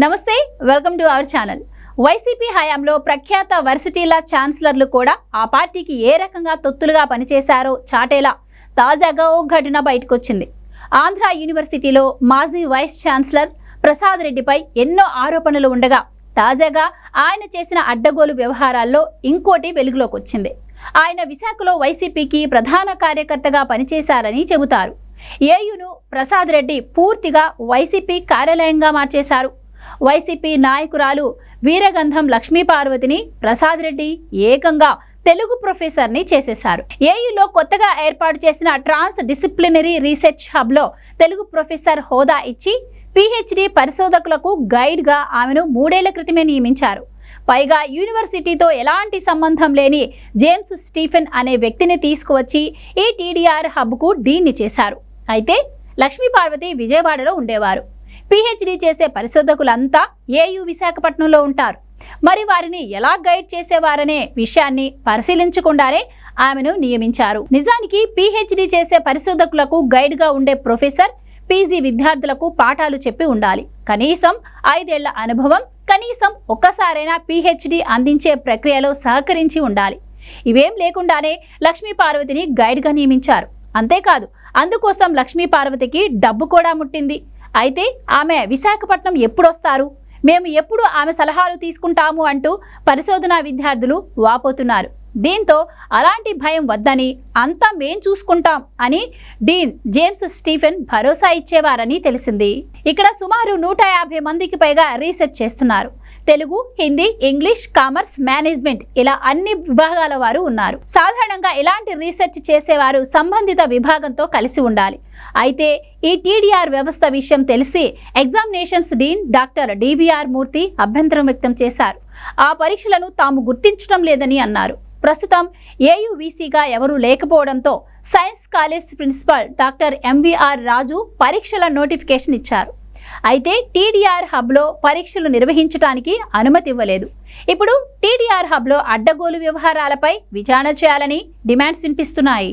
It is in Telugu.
నమస్తే welcome to our channel. YCP హయాంలో ప్రఖ్యాత వర్సిటీల ఛాన్సలర్లు కూడా ఆ పార్టీకి ఏ రకంగా తొత్తులుగా పనిచేశారో చాటేలా తాజాగా ఓ ఘటన బయటకొచ్చింది. ఆంధ్ర యూనివర్సిటీలో మాజీ వైస్ ఛాన్సలర్ ప్రసాద్ రెడ్డిపై ఎన్నో ఆరోపణలు ఉండగా తాజాగా ఆయన చేసిన అడ్డగోలు వ్యవహారాల్లో ఇంకోటి వెలుగులోకి వచ్చింది ఆయన విశాఖలో వైసీపీకి ప్రధాన కార్యకర్తగా పనిచేశారని చెబుతారు. ఏయును ప్రసాద్ రెడ్డి పూర్తిగా వైసీపీ కార్యాలయంగా మార్చేశారు. వైసీపీ నాయకురాలు వీరగంధం లక్ష్మీపార్వతిని ప్రసాద్ రెడ్డి ఏకంగా తెలుగు ప్రొఫెసర్ని చేసేశారు. ఏయులో కొత్తగా ఏర్పాటు చేసిన ట్రాన్స్ డిసిప్లినరీ రీసెర్చ్ హబ్లో తెలుగు ప్రొఫెసర్ హోదా ఇచ్చి పిహెచ్డి పరిశోధకులకు గైడ్గా ఆమెను మూడేళ్ళ క్రితమే నియమించారు. పైగా యూనివర్సిటీతో ఎలాంటి సంబంధం లేని జేమ్స్ స్టీఫెన్ అనే వ్యక్తిని తీసుకువచ్చి ఈ టీడీఆర్ హబ్కు డీన్ని చేశారు. అయితే లక్ష్మీపార్వతి విజయవాడలో ఉండేవారు. పిహెచ్డి చేసే పరిశోధకులంతా ఏయు విశాఖపట్నంలో ఉంటారు. మరి వారిని ఎలా గైడ్ చేసేవారనే విషయాన్ని పరిశీలించకుండానే ఆమెను నియమించారు. నిజానికి పిహెచ్డి చేసే పరిశోధకులకు గైడ్గా ఉండే ప్రొఫెసర్ పీజీ విద్యార్థులకు పాఠాలు చెప్పి ఉండాలి. కనీసం ఐదేళ్ళ అనుభవం కనీసం ఒక్కసారైనా పిహెచ్డి అందించే ప్రక్రియలో సహకరించి ఉండాలి. ఇవేం లేకుండానే లక్ష్మీ పార్వతిని గైడ్గా నియమించారు. అంతేకాదు అందుకోసం లక్ష్మీ పార్వతికి డబ్బు కూడా ముట్టింది. అయితే ఆమె విశాఖపట్నం ఎప్పుడొస్తారు? మేము ఎప్పుడు ఆమె సలహాలు తీసుకుంటాము అంటూ పరిశోధనా విద్యార్థులు వాపోతున్నారు. దీంతో అలాంటి భయం వద్దని అంతా మేం చూసుకుంటాం అని డీన్ జేమ్స్ స్టీఫెన్ భరోసా ఇచ్చేవారని తెలిసింది. ఇక్కడ సుమారు నూట యాభై మందికి పైగా రీసెర్చ్ చేస్తున్నారు. Telugu Hindi English commerce management ఇలా అన్ని విభాగాల వారు ఉన్నారు. సాధారణంగా ఇలాంటి రీసెర్చ్ చేసేవారు సంబంధిత విభాగంతో కలిసి ఉండాలి. అయితే ఈ టీడీఆర్ వ్యవస్థ విషయం తెలిసి examinations dean doctor DVR Murthy అభ్యంతరం వ్యక్తం చేశారు. ఆ పరీక్షలను తాము గుర్తించడం లేదని అన్నారు. ప్రస్తుతం ఏయువిసిగా ఎవరూ లేకపోవడంతో science college principal doctor MVR Raju పరీక్షల నోటిఫికేషన్ ఇచ్చారు. అయితే టీడీఆర్ హబ్లో పరీక్షలు నిర్వహించడానికి అనుమతి ఇవ్వలేదు. ఇప్పుడు టీడీఆర్ హబ్లో అడ్డగోలు వ్యవహారాలపై విచారణ చేయాలని డిమాండ్స్ వినిపిస్తున్నాయి.